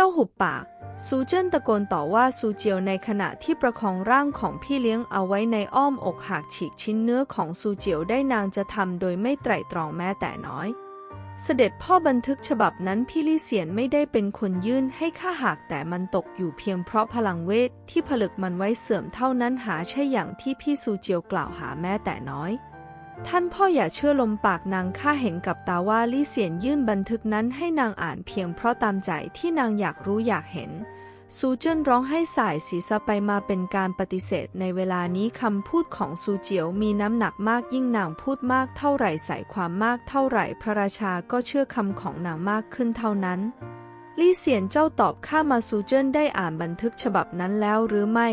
จ้าหุบปาก ซูเจิ้นตะโกนต่อว่าซูเจียวในขณะที่ประคองร่างของพี่เลี้ยงเอาไว้ในอ้อมอกหากฉีกชิ้นเนื้อของซูเจียวได้นางจะทำโดยไม่ไตร่ตรองแม้แต่น้อย เสด็จพ่อบันทึกฉบับนั้นพี่ลี่เสียนไม่ได้เป็นคนยื่นให้ข้าหากแต่มันตกอยู่เพียงเพราะพลังเวทที่ผลึกมันไว้เสื่อมเท่านั้นหาใช่อย่างที่พี่ซูเจียวกล่าวหาแม้แต่น้อย ท่านพ่ออย่าเชื่อลมปากนางข้าเห็นกับตาว่าลี่เสียนยื่นบันทึกนั้นให้นางอ่านเพียงเพราะตามใจที่นางอยากรู้อยากเห็น ซูเจิ้นร้องให้สายศีรษะไปมาเป็นการปฏิเสธในเวลานี้คำพูดของซูเจียวมีน้ำหนักมากยิ่งนางพูดมากเท่าไหร่ใส่ความมากเท่าไหร่พระราชาก็เชื่อคำของนางมากขึ้นเท่านั้น ลี่เสียนเจ้าตอบข้ามาซูเจิ้นได้อ่านบันทึกฉบับนั้นแล้วหรือไม่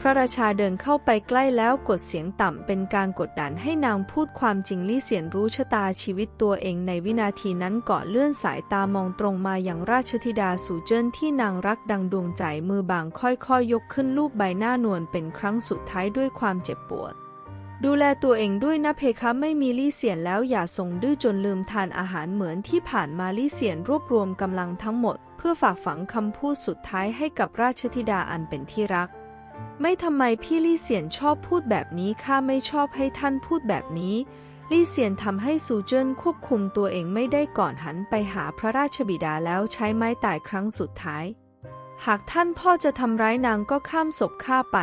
พระราชาเดินเข้าไปใกล้แล้วกดเสียงต่ำเป็นการกดดันให้นางพูดความจริงลี่เสียนรู้ชะตาชีวิตตัวเองในวินาทีนั้นก่อนเลื่อนสายตามองตรงมาอย่างราชธิดาสู่เจิ้นที่นางรักดังดวงใจมือบางค่อยๆยกขึ้นลูบใบหน้านวลเป็นครั้งสุดท้ายด้วยความเจ็บปวด ดูแลตัวเองด้วยนะเพคะไม่มีลี่เสียนแล้วอย่าทรงดื้อจนลืมทานอาหารเหมือนที่ผ่านมาลี่เสียนรวบรวมกำลังทั้งหมด เพื่อฝากฝังคำพูดสุดท้ายให้กับราชธิดาอันเป็นที่รัก ไม่ทำไมพี่ลี่เสียนชอบพูดแบบนี้ข้าไม่ชอบให้ท่านพูดแบบนี้ ลี่เซียนทำให้ซูเจิ้นควบคุมตัวเองไม่ได้ก่อนหันไปหาพระราชบิดาแล้วใช้ไม้ตายครั้งสุดท้าย หากท่านพ่อจะทำร้ายนางก็ข้ามศพข้าไป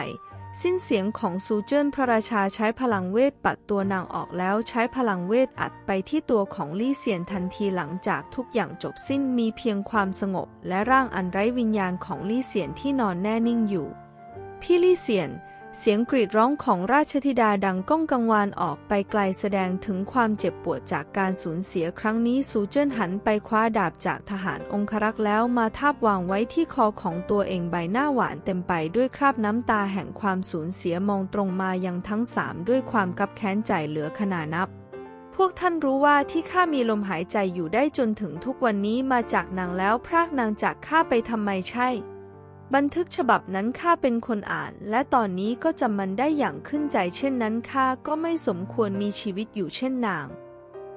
สิ้นเสียงของซูเจิ้นพระราชาใช้พลังเวทปัดตัวนางออกแล้วใช้พลังเวทอัดไปที่ตัวของลี่เซียนทันทีหลังจากทุกอย่างจบสิ้นมีเพียงความสงบ และร่างอันไร้วิญญาณของลี่เซียนที่นอนแน่นิ่งอยู่ พี่ลี่เซียน เสียงกรีดร้องของราชธิดาดังก้องกังวานออกไปไกลแสดงถึงความเจ็บปวดจากการสูญเสียครั้งนี้ซูเจิ้นหันไปคว้าดาบจากทหารองครักษ์แล้วมาทาบวางไว้ที่คอของตัวเองใบหน้าหวานเต็มไปด้วยคราบน้ำตาแห่งความสูญเสียมองตรงมายังทั้งสามด้วยความกับแค้นใจเหลือขนานับพวกท่านรู้ว่าที่ข้ามีลมหายใจอยู่ได้จนถึงทุกวันนี้มาจากนางแล้วพรากนางจากข้าไปทำไมใช่ บันทึกฉบับนั้นข้าเป็นคนอ่าน และตอนนี้ก็จำมันได้อย่างขึ้นใจเช่นนั้นข้าก็ไม่สมควรมีชีวิตอยู่เช่นนาง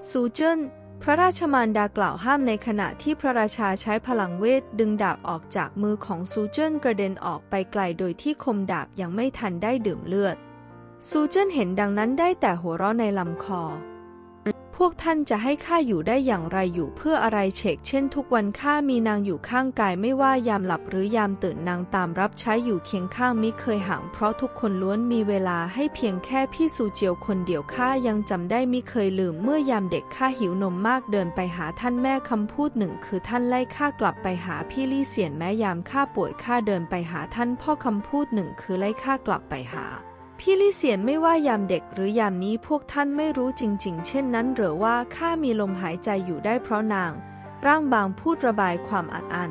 ซูเจิ้นพระราชมารดากล่าวห้ามในขณะที่พระราชาใช้พลังเวทดึงดาบออกจากมือของซูเจิ้นกระเด็นออกไปไกลโดยที่คมดาบยังไม่ทันได้ดื่มเลือด ซูเจิ้นเห็นดังนั้นได้แต่หัวเราะในลำคอ พวกท่านจะให้ข้าอยู่ได้อย่างไรอยู่เพื่ออะไรเฉกเช่นทุกวันข้ามีนางอยู่ข้างกายไม่ว่ายามหลับหรือยามตื่นนางตามรับใช้อยู่เคียงข้างมิเคยห่างเพราะทุกคนล้วนมีเวลาให้เพียงแค่พี่ซูเจียวคนเดียวข้ายังจำได้มิเคยลืมเมื่อยามเด็กข้าหิวนมมากเดินไปหาท่านแม่คำพูดหนึ่งคือท่านไล่ข้ากลับไปหาพี่ลี่เสียนแม้ยามข้าป่วยข้าเดินไปหาท่านพ่อคำพูดหนึ่งคือไล่ข้ากลับไปหา พี่ลี่เสียนไม่ว่ายามเด็กหรือยามนี้พวกท่านไม่รู้จริง ๆ เช่นนั้นหรือว่าข้ามีลมหายใจอยู่ได้เพราะนาง ร่างบางพูดระบายความอัดอั้น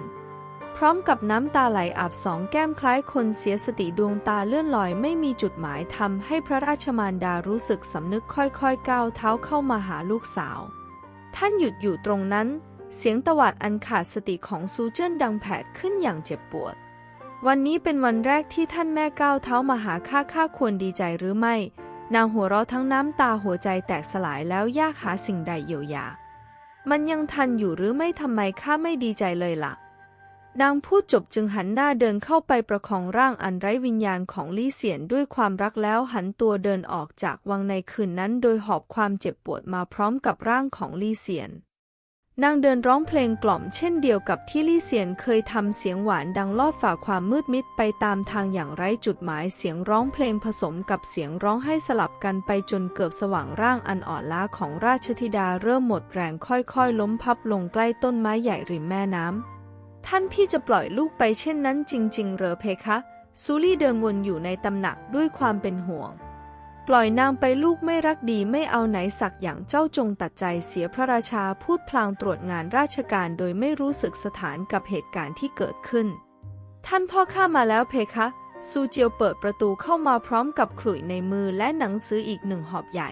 พร้อมกับน้ำตาไหลอาบสองแก้มคล้ายคนเสียสติดวงตาเลื่อนลอยไม่มีจุดหมายทำให้พระราชมารดารู้สึกสำนึกค่อยๆก้าวเท้าเข้ามาหาลูกสาว ท่านหยุดอยู่ตรงนั้น เสียงตวาดอันขาดสติของซูเจิ้นดังแผดขึ้นอย่างเจ็บปวด วันนี้เป็นวันแรกที่ท่านแม่ก้าวเท้ามาหาข้าข้าควรดีใจหรือไม่ นางหัวเราะทั้งน้ำตาหัวใจแตกสลายแล้วยากหาสิ่งใดเยียวยา มันยังทันอยู่หรือไม่ทำไมข้าไม่ดีใจเลยล่ะ นางพูดจบจึงหันหน้าเดินเข้าไปประคองร่างอันไร้วิญญาณของลี่เสียนด้วยความรักแล้วหันตัวเดินออกจากวังในคืนนั้น โดยหอบความเจ็บปวดมาพร้อมกับร่างของลี่เสียน นางเดินร้องเพลงกล่อมเช่นเดียวกับที่ลี่เซียนเคยทำเสียงหวานดังลอดฝ่าความมืดมิดไปตามทางอย่างไร้จุดหมายเสียงร้องเพลงผสมกับเสียงร้องให้สลับกันไปจนเกือบสว่างร่างอันอ่อนล้าของราชธิดาเริ่มหมดแรงค่อยๆ ล้มพับลงใกล้ต้นไม้ใหญ่ริมแม่น้ำท่านพี่จะปล่อยลูกไปเช่นนั้นจริง ๆ เหรอเพคะซูลี่เดินวนอยู่ในตำหนักด้วยความเป็นห่วง ปล่อยนางไปลูกไม่รักดีไม่เอาไหนสักอย่างเจ้าจงตัดใจเสียพระราชาพูดพลางตรวจงานราชการโดยไม่รู้สึกสถานกับเหตุการณ์ที่เกิดขึ้น ท่านพ่อข้ามาแล้วเพคะ ซูเจียวเปิดประตูเข้ามาพร้อมกับขลุ่ยในมือและหนังสืออีกหนึ่งหอบใหญ่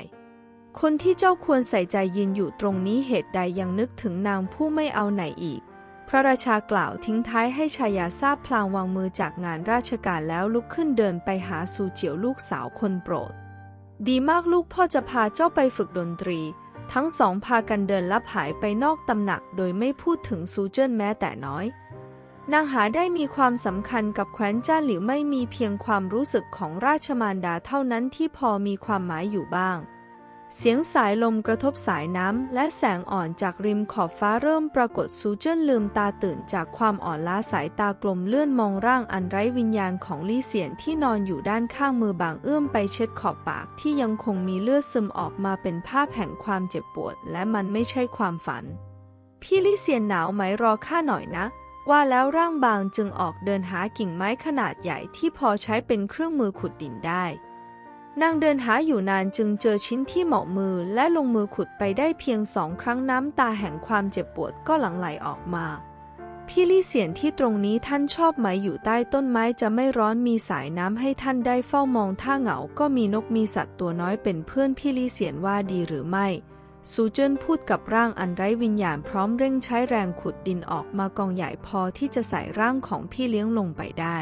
คนที่เจ้าควรใส่ใจยืนอยู่ตรงนี้เหตุใดยังนึกถึงนางผู้ไม่เอาไหนอีก พระราชากล่าวทิ้งท้ายให้ชายาทราบพลางวางมือจากงานราชการแล้วลุกขึ้นเดินไปหาซูเจียวลูกสาวคนโปรด ดีมากลูกพ่อจะพาเจ้าไปฝึกดนตรี ทั้งสองพากันเดินลับหายไปนอกตำหนักโดยไม่พูดถึงซูเจิ้นแม้แต่น้อย นางหาได้มีความสำคัญกับแคว้นจ้านหรือไม่มีเพียงความรู้สึกของราชมารดาเท่านั้นที่พอมีความหมายอยู่บ้าง เสียงสายลมกระทบสายน้ำ และแสงอ่อนจากริมขอบฟ้าเริ่มปรากฏซูเจิ้นลืมตาตื่นจากความอ่อนล้าสายตากลมเลื่อนมองร่างอันไร้วิญญาณของลี่เสียนที่นอนอยู่ด้านข้างมือบางเอื้อมไปเช็ดขอบปากที่ยังคงมีเลือดซึมออกมาเป็นภาพแห่งความเจ็บปวด และมันไม่ใช่ความฝัน พี่ลี่เสียนหนาวไหมรอข้าหน่อยนะ ว่าแล้วร่างบางจึงออกเดินหากิ่งไม้ขนาดใหญ่ที่พอใช้เป็นเครื่องมือขุดดินได้ นางเดินหาอยู่นานจึงเจอชิ้นที่เหมาะมือและลงมือขุดไปได้เพียงสองครั้งน้ำตาแห่งความเจ็บปวดก็หลั่งไหลออกมา พี่ลี่เสียนที่ตรงนี้ท่านชอบไหมอยู่ใต้ต้นไม้จะไม่ร้อนมีสายน้ำให้ท่านได้เฝ้ามองถ้าเหงาก็มีนกมีสัตว์ตัวน้อยเป็นเพื่อนพี่ลี่เสียนว่าดีหรือไม่ซูเจินพูดกับร่างอันไร้วิญญาณพร้อมเร่งใช้แรงขุดดินออกมากองใหญ่พอที่จะใส่ร่างของพี่เลี้ยงลงไปได้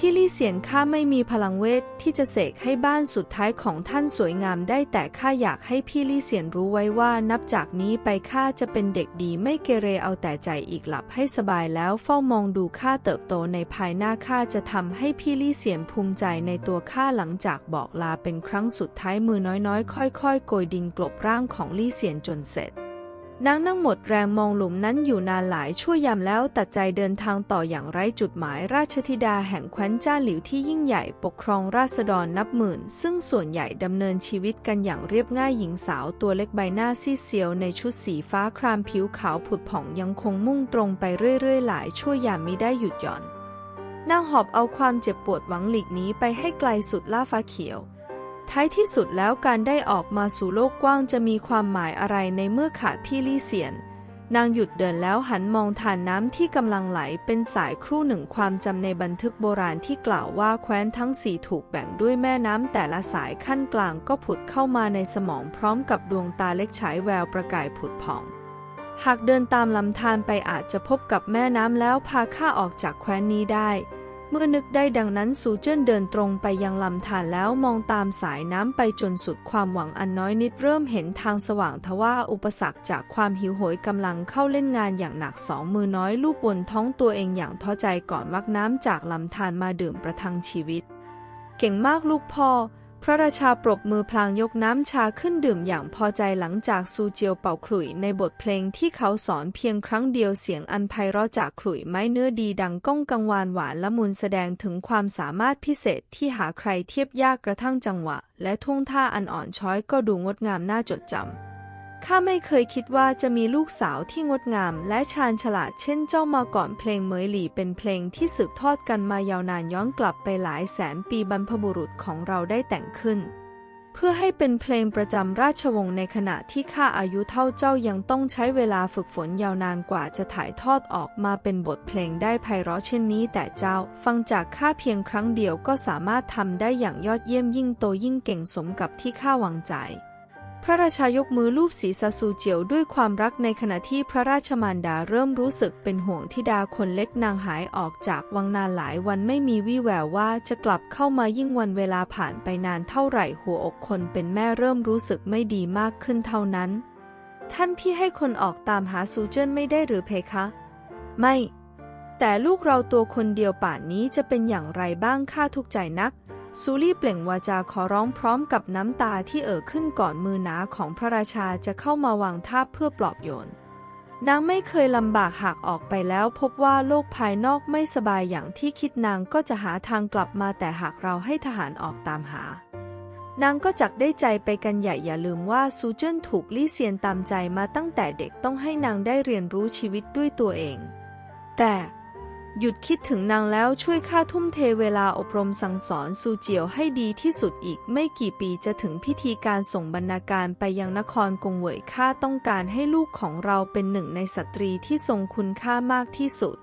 พี่ลี่เสียนข้าไม่มีพลังเวทที่จะเสกให้บ้านสุดท้ายของท่านสวยงามได้แต่ข้าอยากให้พี่ลี่เสียนรู้ไว้ว่านับจากนี้ไปข้าจะเป็นเด็กดีไม่เกเรเอาแต่ใจอีกหลับให้สบายแล้วเฝ้ามองดูข้าเติบโตในภายหน้าข้าจะทำให้พี่ลี่เสียนภูมิใจในตัวข้าหลังจากบอกลาเป็นครั้งสุดท้ายมือน้อยๆ ค่อยๆโกยดินกลบร่างของลี่เสียนจนเสร็จ นางนั่งหมดแรงมองหลุมนั้นอยู่นานหลายชั่วยามแล้วตัดใจเดินทางต่ออย่างไร้จุดหมายราชธิดาแห่งแคว้นจ้าหลิวที่ยิ่งใหญ่ปกครองราษฎรนับหมื่น ซึ่งส่วนใหญ่ดำเนินชีวิตกันอย่างเรียบง่ายหญิงสาวตัวเล็กใบหน้าซีเซียวในชุดสีฟ้าครามผิวขาวผุดผ่องยังคงมุ่งตรงไปเรื่อยๆ หลายชั่วยามมิได้หยุดหย่อนนางหอบเอาความเจ็บปวดหวังหลีกนี้ไปให้ไกลสุดล่าฟ้าเขียว ท้ายที่สุดแล้วการได้ออกมาสู่โลกกว้างจะมีความหมายอะไรในเมื่อขาดพี่ลี่เสียน นางหยุดเดินแล้วหันมองทานน้ำที่กำลังไหลเป็นสายครู่หนึ่งความจำในบันทึกโบราณที่กล่าวว่าแคว้นทั้งสี่ถูกแบ่งด้วยแม่น้ำแต่ละสายขั้นกลางก็ผุดเข้ามาในสมองพร้อมกับดวงตาเล็กฉายแววประกายผุดผ่อง หากเดินตามลำธารไปอาจจะพบกับแม่น้ำแล้วพาข้าออกจากแคว้นนี้ได้ เมื่อนึกได้ดังนั้นซูเจิ้นเดินตรงไปยังลำธารแล้วมองตามสายน้ำไปจนสุดความหวังอันน้อยนิดเริ่มเห็นทางสว่างทว่าอุปสรรคจากความหิวโหยกำลังเข้าเล่นงานอย่างหนักสองมือน้อยลูบบนท้องตัวเองอย่างท้อใจก่อนวักน้ำจากลำธารมาดื่มประทังชีวิต เก่งมากลูกพ่อ พระราชาปรบมือพลางยกน้ำชาขึ้นดื่มอย่างพอใจหลังจากซูเจียวเป่าขลุ่ยในบทเพลงที่เขาสอนเพียงครั้งเดียวเสียงอันไพเราะจากขลุ่ยไม้เนื้อดีดังก้องกังวานหวานละมุนแสดงถึงความสามารถพิเศษที่หาใครเทียบยากกระทั่งจังหวะ และท่วงท่าอันอ่อนช้อยก็ดูงดงามน่าจดจำ ข้าไม่เคยคิดว่าจะมีลูกสาวที่งดงาม และชาญฉลาดเช่นเจ้ามาก่อนเพลงเมยหลี่เป็นเพลงที่สืบทอดกันมายาวนานย้อนกลับไปหลายแสนปีบรรพบุรุษของเราได้แต่งขึ้น เพื่อให้เป็นเพลงประจำราชวงศ์ในขณะที่ข้าอายุเท่าเจ้ายังต้องใช้เวลาฝึกฝนยาวนานกว่าจะถ่ายทอดออกมาเป็นบทเพลงได้ไพเราะเช่นนี้ แต่เจ้าฟังจากข้าเพียงครั้งเดียวก็สามารถทำได้อย่างยอดเยี่ยมยิ่งโตยิ่งเก่งสมกับที่ข้าวางใจ พระราชายกมือลูบศีรษะซูเจียวด้วยความรักในขณะที่พระราชมารดาเริ่มรู้สึกเป็นห่วงทิดาคนเล็กนางหายออกจากวังนานหลายวันไม่มีวี่แววว่าจะกลับเข้ามายิ่งวันเวลาผ่านไปนานเท่าไหร่หัวอกคนเป็นแม่เริ่มรู้สึกไม่ดีมากขึ้นเท่านั้น ท่านพี่ให้คนออกตามหาซูเจิ้นไม่ได้หรือเพคะ ไม่ แต่ลูกเราตัวคนเดียวป่านนี้จะเป็นอย่างไรบ้างข้าทุกข์ใจนัก ซูลี่เปล่งวาจาขอร้องพร้อมกับน้ำตาที่เอ่อขึ้นก่อนมือหนาของพระราชาจะเข้ามาวางท่าเพื่อปลอบโยน นางไม่เคยลำบากหากออกไปแล้วพบว่าโลกภายนอกไม่สบายอย่างที่คิดนางก็จะหาทางกลับมาแต่หากเราให้ทหารออกตามหานางก็จักได้ใจไปกันใหญ่อย่าลืมว่าซูเจิ้นถูกลี่เซียนตามใจมาตั้งแต่เด็กต้องให้นางได้เรียนรู้ชีวิตด้วยตัวเอง แต่ หยุดคิดถึงนางแล้วช่วยข้าทุ่มเทเวลาอบรมสั่งสอนซูเจียวให้ดีที่สุดอีกไม่กี่ปีจะถึงพิธีการส่งบรรณาการไปยังนครกงเหวยข้าต้องการให้ลูกของเราเป็นหนึ่งในสตรีที่ทรงคุณค่ามากที่สุด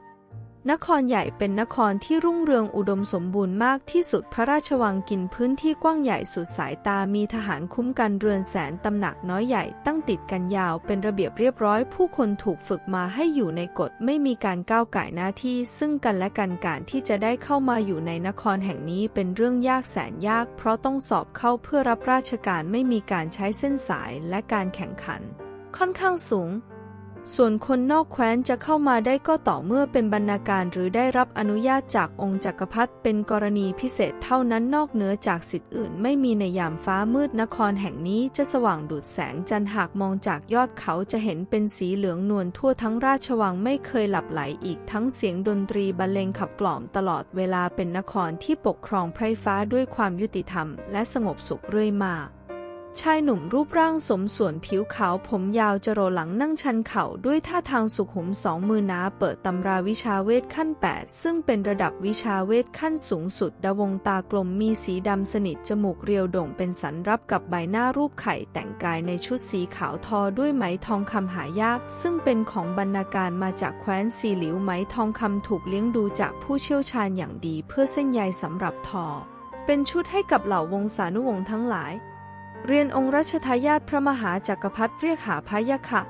นครใหญ่เป็นนครที่รุ่งเรืองอุดมสมบูรณ์มากที่สุดพระราชวังกินพื้นที่กว้างใหญ่สุดสายตามีทหารคุ้มกันเรือนแสนตำหนักน้อยใหญ่ตั้งติดกันยาวเป็นระเบียบเรียบร้อย ผู้คนถูกฝึกมาให้อยู่ในกฎไม่มีการก้าวไก่หน้าที่ ซึ่งกันและกันการที่จะได้เข้ามาอยู่ในนครแห่งนี้เป็นเรื่องยากแสนยาก เพราะต้องสอบเข้าเพื่อรับราชการไม่มีการใช้เส้นสายและการแข่งขัน ค่อนข้างสูง ส่วนคนนอกแคว้นจะเข้ามาได้ก็ต่อเมื่อเป็นบรรณาการหรือได้รับอนุญาตจากองค์จักรพรรดิเป็นกรณีพิเศษเท่านั้นนอกเหนือจากสิทธิ์อื่นไม่มีในยามฟ้ามืดนครแห่งนี้จะสว่างดุจแสงจันทร์หากมองจากยอดเขาจะเห็นเป็นสีเหลืองนวลทั่วทั้งราชวังไม่เคยหลับไหลอีกทั้งเสียงดนตรีบรรเลงขับกล่อมตลอดเวลาเป็นนครที่ปกครองไพร่ฟ้าด้วยความยุติธรรม และสงบสุขเรื่อยมา ชายหนุ่มรูปร่างสมส่วนผิวขาวผมยาวจรหลังนั่งชันเข่าด้วยท่าทางสุขุมสองมือนาเปิดตำราวิชาเวทขั้น 8 ซึ่งเป็นระดับวิชาเวทขั้นสูงสุดดวงตากลมมีสีดำสนิทจมูกเรียวโด่งเป็นสันรับกับใบหน้ารูปไข่แต่งกายในชุดสีขาวทอด้วยไหมทองคำหายาก ซึ่งเป็นของบรรณาการมาจากแคว้นสีหลิวไหมทองคำถูกเลี้ยงดูจากผู้เชี่ยวชาญอย่างดี เพื่อเส้นใยสำหรับทอ เป็นชุดให้กับเหล่าวงศานุวงศ์ทั้งหลาย เรียนองค์รัชทายาทพระมหาจักรพรรดิเรียกหาพยะค่ะ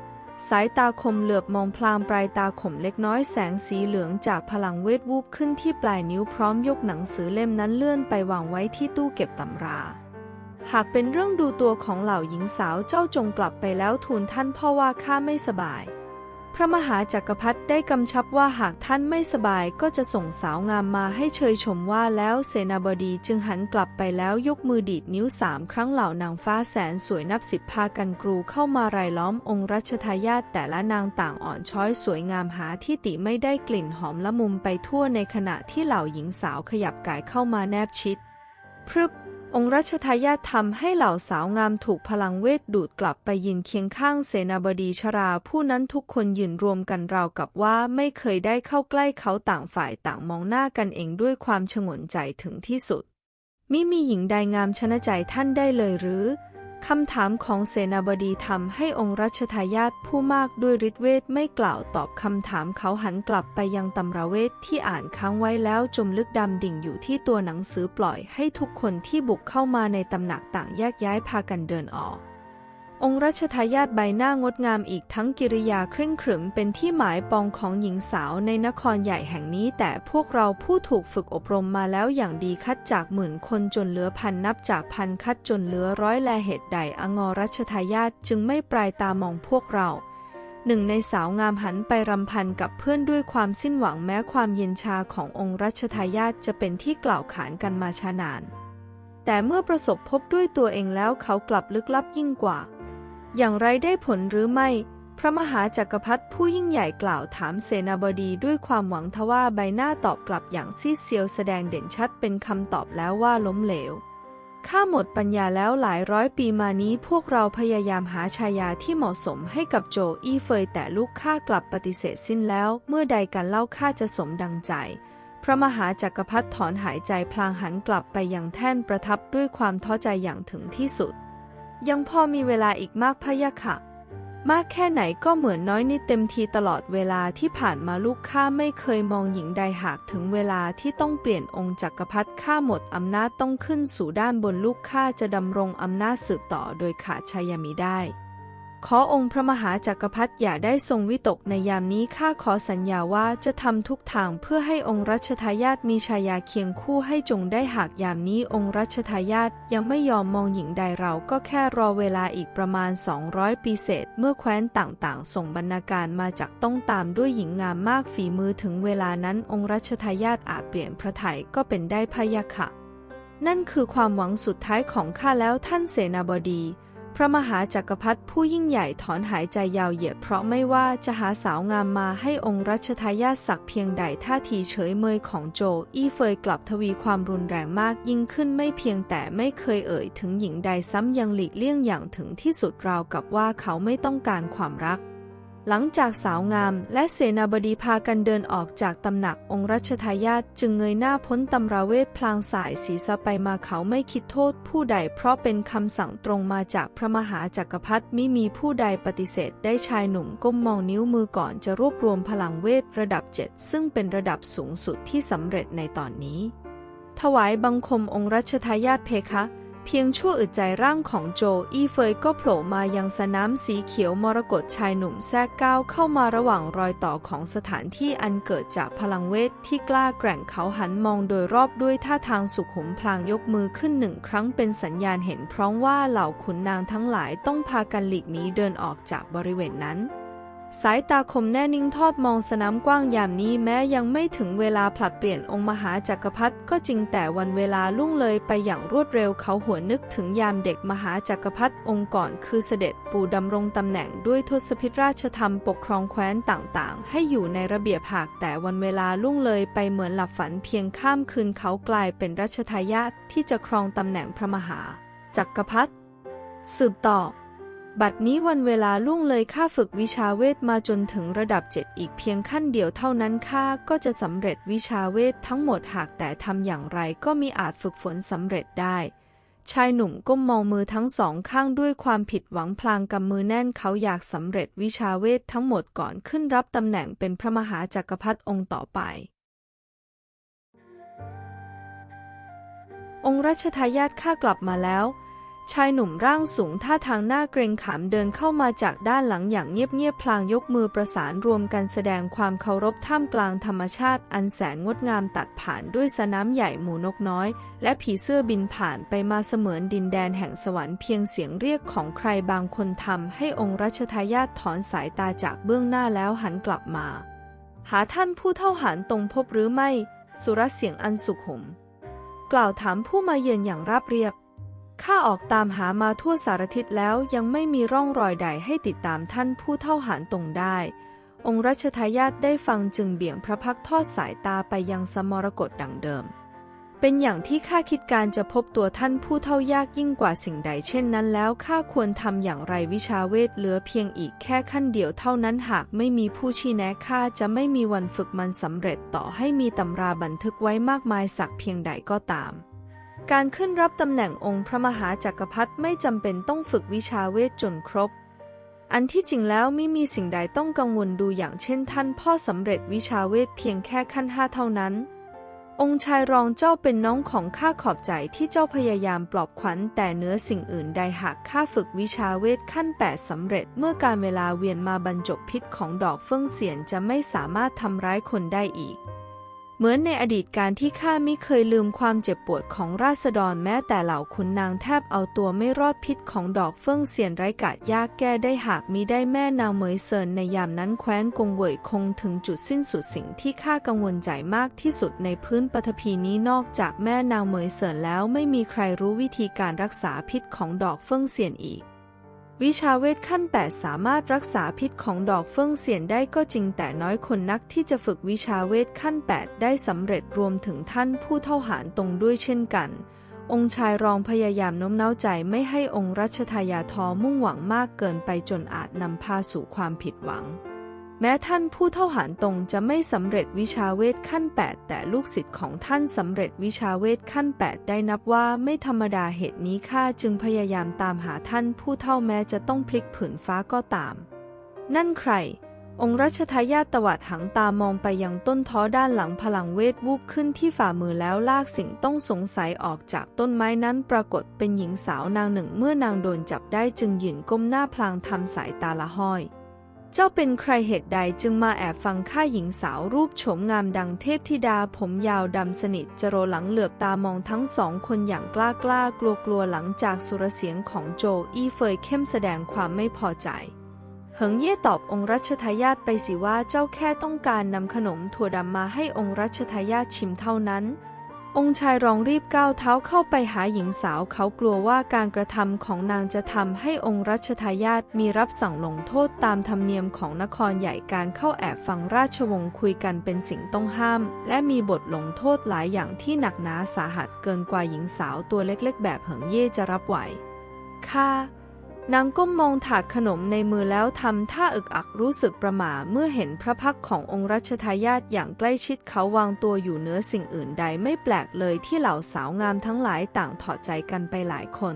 สายตาคมเหลือบมองพลางปลายตาขมเล็กน้อยแสงสีเหลืองจากพลังเวทวูบขึ้นที่ปลายนิ้วพร้อมยกหนังสือเล่มนั้นเลื่อนไปวางไว้ที่ตู้เก็บตำรา หากเป็นเรื่องดูตัวของเหล่าหญิงสาวเจ้าจงกลับไปแล้วทูลท่านพ่อว่าข้าไม่สบาย พระมหาจักรพรรดิได้กำชับว่าหากท่านไม่สบายก็จะส่งสาวงามมาให้เชยชมว่าแล้วเสนาบดีจึงหันกลับไปแล้วยกมือดีดนิ้วสามครั้งเหล่านางฟ้าแสนสวยนับสิบพากันกรูเข้ามารายล้อมองค์รัชทายาทแต่ละนางต่างอ่อนช้อยสวยงามหาที่ติไม่ได้กลิ่นหอมละมุมไปทั่วในขณะที่เหล่าหญิงสาวขยับกายเข้ามาแนบชิดพรึบ องค์รัชทายาททำให้เหล่าสาวงามถูกพลังเวทดูดกลับไปยืนเคียงข้างเสนาบดีชราผู้นั้นทุกคนยืนรวมกันราวกับว่าไม่เคยได้เข้าใกล้เขาต่างฝ่ายต่างมองหน้ากันเองด้วยความฉงนใจถึงที่สุดมิมีหญิงใดงามชนะใจท่านได้เลยหรือ คำถามของเสนาบดีทำให้องค์รัชทายาทผู้มากด้วยฤทธิเวทไม่กล่าวตอบคำถามเขาหันกลับไปยังตำราเวทที่อ่านค้างไว้แล้วจมลึกดำดิ่งอยู่ที่ตัวหนังสือปล่อยให้ทุกคนที่บุกเข้ามาในตำหนักต่างแยกย้ายพากันเดินออก องค์รัชทายาทใบหน้างดงามอีกทั้งกิริยาเคร่งขรึมเป็นที่หมายปองของหญิงสาวในนครใหญ่แห่งนี้ แต่พวกเราผู้ถูกฝึกอบรมมาแล้วอย่างดีคัดจากหมื่นคนจนเหลือพันนับจากพันคัดจนเหลือร้อยแลเหตุใดองอรัชทายาทจึงไม่ปลายตามองพวกเราหนึ่งในสาวงามหันไปรำพันกับเพื่อนด้วยความสิ้นหวังแม้ความเย็นชาขององค์รัชทายาทจะเป็นที่กล่าวขานกันมาช้านาน แต่เมื่อประสบพบด้วยตัวเองแล้วเขากลับลึกลับยิ่งกว่า อย่างไรได้ผลหรือไม่ พระมหาจักรพรรดิผู้ยิ่งใหญ่กล่าวถามเสนาบดีด้วยความหวังทว่าใบหน้าตอบกลับอย่างซีเซียวแสดงเด่นชัดเป็นคำตอบแล้วว่าล้มเหลวข้าหมดปัญญาแล้วหลายร้อยปีมานี้พวกเราพยายามหาชายาที่เหมาะสมให้กับโจอี้เฟยแต่ลูกข้ากลับปฏิเสธสิ้นแล้ว เมื่อใดกันเล่าข้าจะสมดังใจ พระมหาจักรพรรดิถอนหายใจพลางหันกลับไปยังแท่นประทับด้วยความท้อใจอย่างถึงที่สุด ยังพอมีเวลาอีกมากพะยะค่ะ มากแค่ไหนก็เหมือนน้อยนิดเต็มทีตลอดเวลาที่ผ่านมาลูกข้าไม่เคยมองหญิงใดหากถึงเวลาที่ต้องเปลี่ยนองค์จักรพรรดิข้าหมดอำนาจต้องขึ้นสู่ด้านบนลูกข้าจะดำรงอำนาจสืบต่อโดยขาดชายมิได้ ขอองค์พระมหาจักรพรรดิอย่าได้ทรงวิตกในยามนี้ข้าขอสัญญาว่าจะทำทุกทางเพื่อให้องค์รัชทายาทมีชายาเคียงคู่ให้จงได้หากยามนี้องค์รัชทายาทยังไม่ยอมมองหญิงใดเราก็แค่รอเวลาอีกประมาณ 200 ปีเศษ เมื่อแคว้นต่างๆ ส่งบรรณาการมาจากต้องตามด้วยหญิงงามมากฝีมือถึงเวลานั้นองค์รัชทายาทอาจเปลี่ยนพระทัยก็เป็นได้พะยะค่ะ นั่นคือความหวังสุดท้ายของข้าแล้วท่านเสนาบดี พระมหาจักรพรรดิผู้ยิ่งใหญ่ถอนหายใจยาวเหยียดเพราะไม่ว่าจะหาสาวงามมาให้องค์รัชทายาทสักเพียงใดท่าทีเฉยเมยของโจอี้เฟยกลับทวีความรุนแรงมากยิ่งขึ้นไม่เพียงแต่ไม่เคยเอ่ยถึงหญิงใดซ้ำยังหลีกเลี่ยงอย่างถึงที่สุดราวกับว่าเขาไม่ต้องการความรัก หลังจากสาวงามและเสนาบดีพากันเดินออกจากตำหนักองค์รัชทายาทจึงเงยหน้าพ้นตำราเวทพลางสายศีรษะไปมาเขาไม่คิดโทษผู้ใดเพราะเป็นคำสั่งตรงมาจากพระมหาจักรพรรดิมิมีผู้ใดปฏิเสธได้ชายหนุ่มก้มมองนิ้วมือก่อนจะรวบรวมพลังเวทระดับเจ็ดซึ่งเป็นระดับสูงสุดที่สำเร็จในตอนนี้ ถวายบังคมองค์รัชทายาทเพคะ เพียงชั่วอึดใจร่างของโจอี้เฟยก็โผล่มายังสนามสีเขียวมรกตชายหนุ่มแทรกก้าวเข้ามาระหว่างรอยต่อของสถานที่อันเกิดจากพลังเวทที่กล้าแกร่งเขาหันมองโดยรอบด้วยท่าทางสุขุมพลางยกมือขึ้นหนึ่งครั้งเป็นสัญญาณเห็นพร้อมว่าเหล่าขุนนางทั้งหลายต้องพากันหลีกหนีเดินออกจากบริเวณนั้น สายตาคมแน่นิ่งทอดมองสนามกว้างยามนี้แม้ยังไม่ถึงเวลาผลัดเปลี่ยนองค์มหาจักรพรรดิก็จริงแต่วันเวลาล่วงเลยไปอย่างรวดเร็วเขาหัวนึกถึงยามเด็กมหาจักรพรรดิองค์ก่อนคือเสด็จปู่ดำรงตำแหน่งด้วยทศพิธราชธรรมปกครองแคว้นต่างๆ ให้อยู่ในระเบียบหากแต่วันเวลาล่วงเลยไปเหมือนหลับฝันเพียงข้ามคืนเขากลายเป็นรัชทายาทที่จะครองตำแหน่งพระมหาจักรพรรดิสืบต่อ บัดนี้วันเวลาล่วงเลยข้าฝึกวิชาเวทมาจนถึงระดับเจ็ดอีกเพียงขั้นเดียวเท่านั้นข้าก็จะสำเร็จวิชาเวททั้งหมดหากแต่ทำอย่างไรก็มีอาจฝึกฝนสำเร็จได้ ชายหนุ่มก้มมองมือทั้งสองข้างด้วยความผิดหวังพลางกำมือแน่นเขาอยากสำเร็จวิชาเวททั้งหมดก่อนขึ้นรับตำแหน่งเป็นพระมหาจักรพรรดิองค์ต่อไปองค์รัชทายาทข้ากลับมาแล้ว ชายหนุ่มร่างสูงท่าทางหน้าเกรงขามเดินเข้ามาจากด้านหลังอย่างเงียบๆพลางยกมือประสานรวมกันแสดงความเคารพท่ามกลางธรรมชาติอันแสนงดงามตัดผ่านด้วยสนามใหญ่หมูนกน้อย และผีเสื้อบินผ่านไปมาเสมือนดินแดนแห่งสวรรค์เพียงเสียงเรียกของใครบางคนทำให้องค์รัชทายาทถอนสายตาจากเบื้องหน้าแล้วหันกลับมา หาท่านผู้เท่าหารตรงพบหรือไม่ สุรเสียงอันสุขุม กล่าวถามผู้มาเยือนอย่างราบเรียบ ข้าออกตามหามาทั่วสารทิศแล้วยังไม่มีร่องรอยใดให้ติดตามท่านผู้เท่าหารตรงได้ องค์รัชทายาทได้ฟังจึงเบี่ยงพระพักทอดสายตาไปยังสมรกตดังเดิม เป็นอย่างที่ข้าคิดการจะพบตัวท่านผู้เท่ายากยิ่งกว่าสิ่งใดเช่นนั้นแล้วข้าควรทำอย่างไรวิชาเวทเหลือเพียงอีกแค่ขั้นเดียวเท่านั้นหากไม่มีผู้ชี้แนะข้าจะไม่มีวันฝึกมันสำเร็จต่อให้มีตำราบันทึกไว้มากมายสักเพียงใดก็ตาม การขึ้นรับตำแหน่งองค์พระมหาจักรพรรดิไม่จำเป็นต้องฝึกวิชาเวทจนครบ อันที่จริงแล้วไม่มีสิ่งใดต้องกังวลดูอย่างเช่นท่านพ่อสำเร็จวิชาเวทเพียงแค่ขั้นห้าเท่านั้น องค์ชายรองเจ้าเป็นน้องของข้าขอบใจที่เจ้าพยายามปลอบขวัญแต่เนื้อสิ่งอื่นใดหากข้าฝึกวิชาเวทขั้นแปดสำเร็จเมื่อการเวลาเวียนมาบรรจบพิษของดอกเฟื่องเสียนจะไม่สามารถทำร้ายคนได้อีก เหมือนในอดีตการที่ข้าไม่เคยลืมความเจ็บปวดของราษฎรแม้แต่เหล่าขุนนางแทบเอาตัวไม่รอดพิษของดอกเฟื่องเสียนไร้กาจยากแก้ได้หากมิได้แม่นางเหมยเซินในยามนั้นแคว้นกงเวยคงถึงจุดสิ้นสุดสิ่งที่ข้ากังวลใจมากที่สุดในพื้นปฐพีนี้นอกจากแม่นางเหมยเซินแล้วไม่มีใครรู้วิธีการรักษาพิษของดอกเฟื่องเสียนอีก วิชาเวทขั้น 8 สามารถรักษาพิษของดอกเฟื่องเสียนได้ก็จริงแต่น้อยคนนักที่จะฝึกวิชาเวทขั้น 8 ได้สำเร็จรวมถึงท่านผู้เท่าหารตรงด้วยเช่นกัน องค์ชายรองพยายามโน้มน้าวใจไม่ให้องค์รัชทายาทอมุ่งหวังมากเกินไปจนอาจนำพาสู่ความผิดหวัง แม้ท่านผู้เท่าหารตรงจะไม่สำเร็จวิชาเวทขั้น 8 แต่ลูกศิษย์ของท่านสำเร็จวิชาเวทขั้น 8 ได้นับว่าไม่ธรรมดาเหตุนี้ข้าจึงพยายามตามหาท่านผู้เท่าแม้จะต้องพลิกผืนฟ้าก็ตาม นั่นใคร องค์รัชทายาทตวัดหังตามองไปยังต้นท้อด้านหลังพลังเวทวูบขึ้นที่ฝ่ามือแล้วลากสิ่งต้องสงสัยออกจากต้นไม้นั้นปรากฏเป็นหญิงสาวนางหนึ่งเมื่อนางโดนจับได้จึงยืนก้มหน้าพลางทำสายตาละห้อย เจ้าเป็นใครเหตุใดจึงมาแอบฟังข้าหญิงสาวรูปโฉมงามดังเทพธิดาผมยาวดำสนิทจโรหลังเหลือบตามองทั้งสองคนอย่างกล้ากล้ากลัวกลัวหลังจากสุรเสียงของโจอี้เฟยเข้มแสดงความไม่พอใจเหิงเย่ตอบองค์รัชทายาทไปสิว่าเจ้าแค่ต้องการนำขนมถั่วดำมาให้องค์รัชทายาทชิมเท่านั้น องค์ชายรองรีบก้าวเท้าเข้าไปหาหญิงสาวเขากลัวว่าการกระทำของนางจะทำให้องค์รัชทายาทมีรับสั่งลงโทษตามธรรมเนียมของนครใหญ่การเข้าแอบฟังราชวงศ์คุยกันเป็นสิ่งต้องห้าม และมีบทลงโทษหลายอย่างที่หนักหนาสาหัสเกินกว่าหญิงสาวตัวเล็กๆ แบบเหิงเย่จะรับไหวค่ะ นางก้มมองถาดขนมในมือแล้วทำท่าอึกอักรู้สึกประหม่าเมื่อเห็นพระพักขององค์รัชทายาทอย่างใกล้ชิดเขาวางตัวอยู่เหนือสิ่งอื่นใดไม่แปลกเลยที่เหล่าสาวงามทั้งหลายต่างถอดใจกันไปหลายคน